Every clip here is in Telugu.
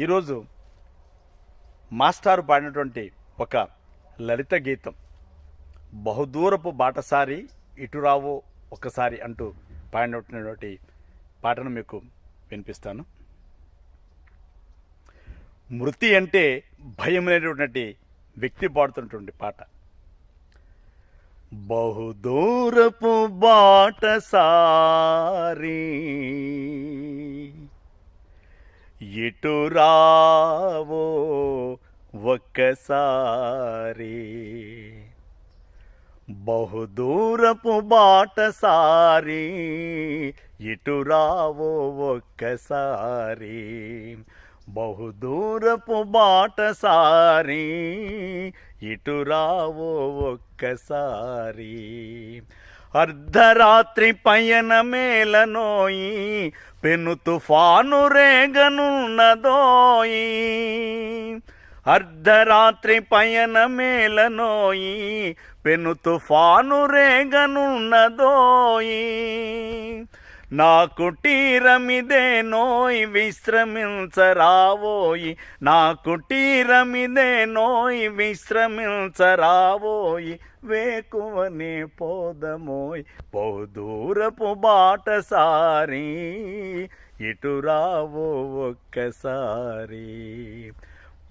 ఈరోజు మాస్టారు పాడినటువంటి ఒక లలిత గీతం. బహుదూరపు బాటసారి ఇటురావో ఒకసారి అంటూ పాడినటువంటి పాటను మీకు వినిపిస్తాను. మృతి అంటే భయం లేనటువంటి వ్యక్తి పాడుతున్నటువంటి పాట. బహుదూరపు బాటసారి ఇటు రావో ఒక్కసారి. బహుదూరపు బాటసారి ఇటు రావో ఒక్కసారి. బహుదూరపు బాటసారి ఇటు రావో ఒక్కసారి. అర్ధరాత్రి పయన మేలనోయి పెను తుఫాను రేగనున్నదోయి. అర్ధరాత్రి పయన మేలనోయి పెను తుఫాను రేగనున్నదోయి. నా కుటీరమిదే నోయి విశ్రమించరావోయి. నా కుటీరమిదే నోయి విశ్రమించరావోయి. వేకువని పోదమోయ్ బహుదూరపు బాటసారి. ఇటు రావో ఒక్కసారి.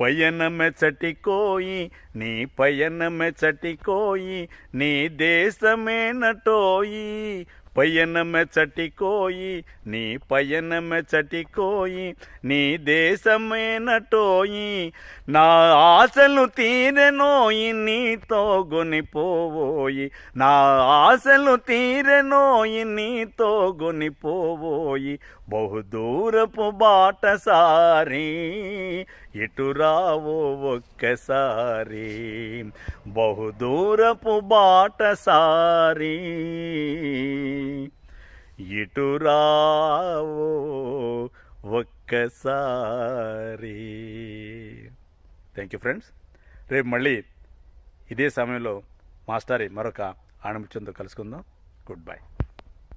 పయనమెచటికోయి నీ పయనమెచటికోయి నీ దేశమేనటోయి. పయనమెచ్చటి కోయి నీ పయనమెచ్చటి కోయి నీ దేశమేనటోయి నా ఆశలు తీరెనోయి నీతో గొనిపోవోయి నా ఆశలు తీరెనోయి నీతో గొనిపోవోయి బహుదూరపు బాటసారి ఇటు రావో ఒక్కసారి బహుదూరపు బాటసారి. ఇటు రావో ఒక్కసారి. థ్యాంక్ యూ ఫ్రెండ్స్ రేపు మళ్ళీ ఇదే సమయంలో మాస్టారి మరొక ఆణిముత్యంతో కలుసుకుందాం. Good bye